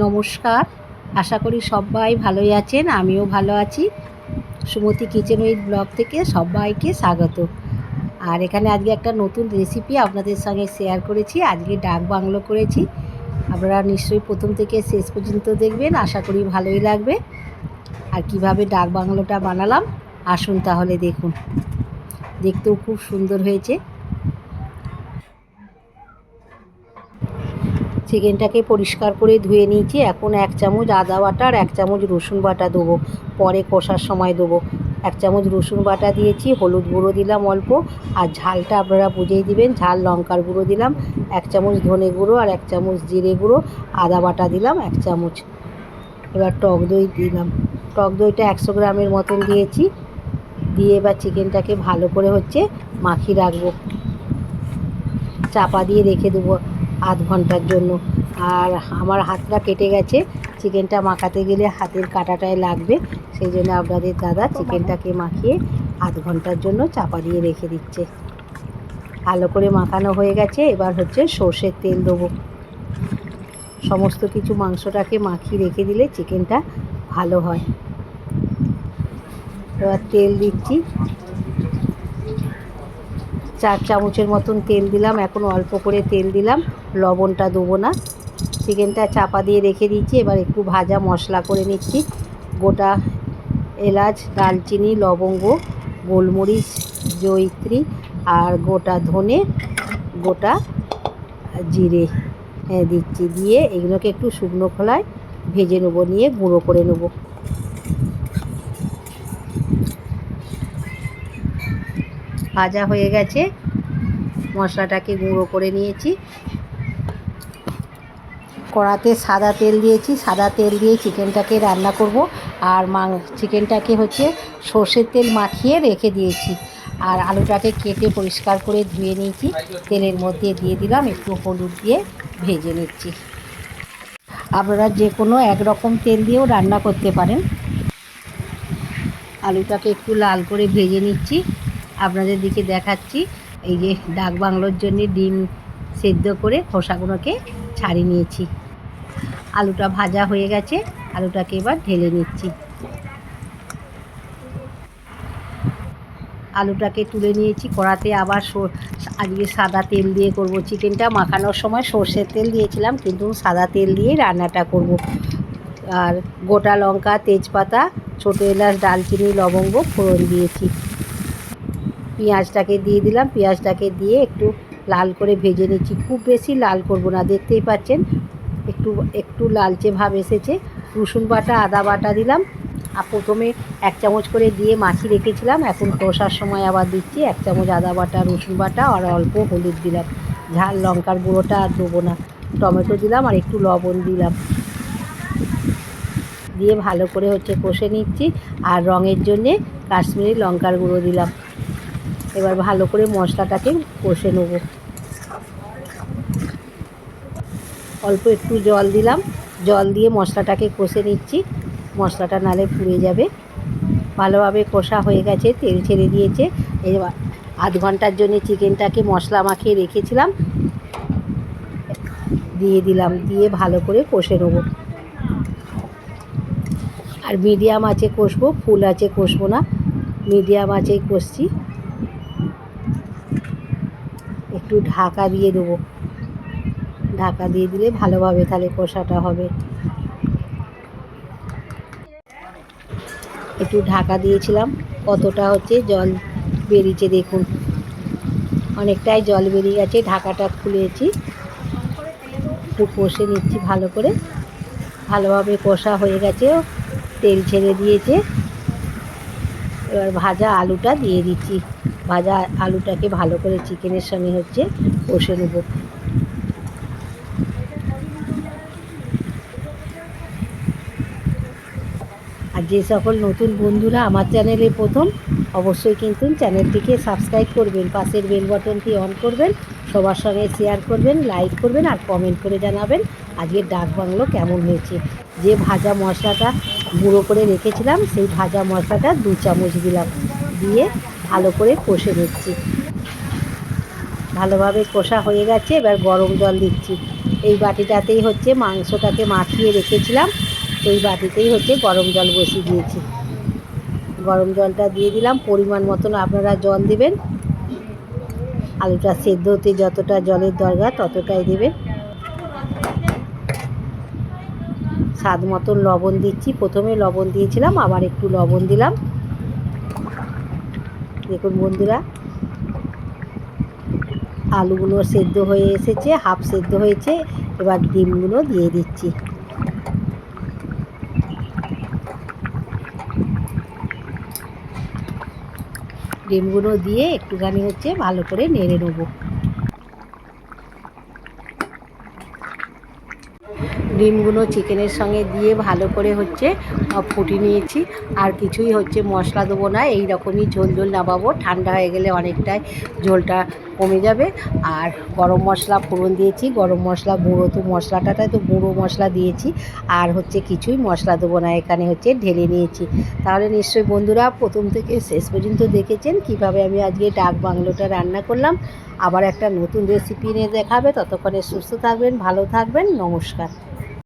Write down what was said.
নমস্কার। আশা করি সবাই ভালোই আছেন, আমিও ভালো আছি। সুমতি কিচেন উইথ ব্লগ থেকে সবাইকে স্বাগত। আর এখানে আজকে একটা নতুন রেসিপি আপনাদের সঙ্গে শেয়ার করেছি, আজকে ডাক বাংলো করেছি। আপনারা নিশ্চয়ই প্রথম থেকে শেষ পর্যন্ত দেখবেন, আশা করি ভালোই লাগবে। আর কীভাবে ডাক বাংলোটা বানালাম, আসুন তাহলে দেখুন। দেখতেও খুব সুন্দর হয়েছে। চিকেনটাকে পরিষ্কার করে ধুয়ে নিয়েছি। এখন এক চামচ আদা বাটা আর এক চামচ রসুন বাটা দেবো। পরে কষার সময় দেবো। এক চামচ রসুন বাটা দিয়েছি, হলুদ গুঁড়ো দিলাম অল্প, আর ঝালটা আপনারা বুঝেই দিবেন, ঝাল লঙ্কার গুঁড়ো দিলাম, এক চামচ ধনে গুঁড়ো আর এক চামচ জিরে গুঁড়ো, আদা বাটা দিলাম, এক চামচ। এবার টক দই দিলাম। টক দইটা একশো গ্রামের মতন দিয়েছি। দিয়ে এবার চিকেনটাকে ভালো করে হচ্ছে মাখিয়ে রাখব। চাপা দিয়ে রেখে দেবো। আধ ঘণ্টার জন্য। আর আমার হাতটা কেটে গেছে, চিকেনটা মাখাতে গেলে হাতের কাটাটায় লাগবে। সেই জন্য আপনাদের দাদা চিকেনটাকে মাখিয়ে আধ ঘণ্টার জন্য চাপা দিয়ে রেখে দিচ্ছে। ভালো করে মাখানো হয়ে গেছে, এবার হচ্ছে সর্ষের তেল দেবো। সমস্ত কিছু মাংসটাকে মাখিয়ে রেখে দিলে চিকেনটা ভালো হয়। এবার তেল দিচ্ছি। চার চামচের মতন তেল দিলাম, এখন অল্প করে তেল দিলাম, লবণটা দেবো না। চিকেনটা চাপা দিয়ে রেখে দিচ্ছি, এবার একটু ভাজা মশলা করে নিচ্ছি। গোটা এলাচ দালচিনি লবঙ্গ, গোলমরিচ, জয়িত্রী আর গোটা ধনে, গোটা জিরে হ্যাঁ দিচ্ছি। দিয়ে এগুলোকে একটু শুকনো খোলায় ভেজে নেব, নিয়ে গুঁড়ো করে নেব। ভাজা হয়ে গেছে। মশলাটাকে গুঁড়ো করে নিয়েছি। কড়াতে সাদা তেল দিয়েছি। সাদা তেল দিয়ে চিকেনটাকে রান্না করব। আর মাং, চিকেনটাকে হচ্ছে সর্ষের তেল মাখিয়ে রেখে দিয়েছি। আর আলুটাকে কেটে পরিষ্কার করে ধুয়ে নিয়েছি। তেলের মধ্যে দিয়ে দিলাম একটু হলুদ দিয়ে ভেজে নিচ্ছি। আপনারা যে কোনো একরকম তেল দিয়েও রান্না করতে পারেন। আলুটাকে একটু লাল করে ভেজে নিচ্ছি। আপনাদের দিকে দেখাচ্ছি। এই যে ডাক বাংলোর জন্য ডিম সেদ্ধ করে খোসাগুলোকে ছাড়িয়ে নিয়েছি। আলুটা ভাজা হয়ে গেছে, আলুটাকে এবার ঢেলে নিচ্ছি। আলুটাকে তুলে নিয়েছি, কড়াতে আবার আজকে সাদা তেল দিয়ে করব। চিকেনটা মাখানোর সময় সর্ষের তেল দিয়েছিলাম, কিন্তু সাদা তেল দিয়ে রান্নাটা করব। আর গোটা লঙ্কা, তেজপাতা, ছোটো এলাচ, ডালচিনি, লবঙ্গ ফোড়ন দিয়েছি। পেঁয়াজটাকে দিয়ে দিলাম। পেঁয়াজটাকে দিয়ে একটু লাল করে ভেজে নিচ্ছি। খুব বেশি লাল করব না, দেখতেই পাচ্ছেন? একটু একটু লালচে ভাব এসেছে। রসুন বাটা, আদা বাটা দিলাম। আর প্রথমে এক চামচ করে দিয়ে মাছি রেখেছিলাম। এখন কষার সময় আবার দিচ্ছি। এক চামচ আদা বাটা, রসুন বাটা আর অল্প হলুদ দিলাম। ঝাল লঙ্কার গুঁড়োটা আর দেবো না। টমেটো দিলাম আর একটু লবণ দিলাম। দিয়ে ভালো করে হচ্ছে কষে নিচ্ছি। আর রঙের জন্যে কাশ্মীরি লঙ্কার গুঁড়ো দিলাম। এবার ভালো করে মশলাটাকে কষে নেব। অল্প একটু জল দিলাম। জল দিয়ে মশলাটাকে কষে নিচ্ছি। মশলাটা নালে পুড়ে যাবে। ভালোভাবে কষা হয়ে গেছে, তেল ছেড়ে দিয়েছে। এবার আধ ঘণ্টার জন্য চিকেনটাকে মশলা মাখিয়ে রেখেছিলাম। দিয়ে দিলাম, দিয়ে ভালো করে কষে নেব। আর মিডিয়াম আছে কষবো, ফুল আছে কষবো না। মিডিয়াম আছেই কষছি। একটু ঢাকা দিয়ে দেবো। ঢাকা দিয়ে দিলে ভালোভাবে তাহলে কষাটা হবে। একটু ঢাকা দিয়েছিলাম, কতটা হচ্ছে জল বেরিয়েছে দেখুন। অনেকটাই জল বেরিয়ে গেছে, ঢাকাটা খুলেছি। একটু কষে নিচ্ছি ভালো করে। ভালোভাবে কষা হয়ে গেছে, তেল ছেড়ে দিয়েছে। এবার ভাজা আলুটা দিয়ে দিচ্ছি। ভাজা আলুটাকে ভালো করে চিকেনের সঙ্গে হচ্ছে কষে নেব। আর যে সকল নতুন বন্ধুরা আমার চ্যানেলে প্রথম, অবশ্যই কিন্তু চ্যানেলটিকে সাবস্ক্রাইব করবেন, পাশের বেল বটনটি অন করবেন, সবার সঙ্গে শেয়ার করবেন, লাইক করবেন আর কমেন্ট করে জানাবেন আজকের ডাক বাংলো কেমন হয়েছে। যে ভাজা মশলাটা গুঁড়ো করে রেখেছিলাম, সেই ভাজা মশলাটা দু চামচ দিলাম, দিয়ে ভালো করে কষে নিচ্ছি। ভালোভাবে কষা হয়ে গেছে, এবার গরম জল দিচ্ছি। এই বাটিটাতেই হচ্ছে মাংসটাকে মাখিয়ে রেখেছিলাম এই বাটিতেই হচ্ছে গরম জল বসিয়ে দিয়েছি। গরম জলটা দিয়ে দিলাম, পরিমাণ মতন আপনারা জল দেবেন। আলুটা সেদ্ধ হতে যতটা জলের দরকার ততটাই দেবেন। স্বাদ মতন লবণ দিচ্ছি, প্রথমে লবণ দিয়েছিলাম, আবার একটু লবণ দিলাম। দেখুন বন্ধুরা, আলুগুলো সেদ্ধ হয়ে এসেছে, হাফ সেদ্ধ হয়েছে, এবার ডিমগুলো দিয়ে দিচ্ছি। ডিমগুলো দিয়ে একটুখানি হচ্ছে ভালো করে নেড়ে নেব। ডিমগুলো চিকেনের সঙ্গে দিয়ে ভালো করে হচ্ছে ফুটিয়ে নিয়েছি। আর কিছুই হচ্ছে মশলা দেবো না এই রকমই ঝোল ঝোল নামাবো। ঠান্ডা হয়ে গেলে অনেকটাই ঝোলটা কমে যাবে। আর গরম মশলা ফোড়ন দিয়েছি, গরম মশলা গুঁড়ো। তো মশলাটাতে তো গুঁড়ো মশলা দিয়েছি, আর হচ্ছে কিছুই মশলা দেবো না, এখানে হচ্ছে ঢেলে নিয়েছি। তাহলে নিশ্চয়ই বন্ধুরা প্রথম থেকে শেষ পর্যন্ত দেখেছেন কীভাবে আমি আজকে ডাক বাংলোটা রান্না করলাম। আবার একটা নতুন রেসিপি নিয়ে দেখাবে। ততক্ষণে সুস্থ থাকবেন, ভালো থাকবেন, নমস্কার।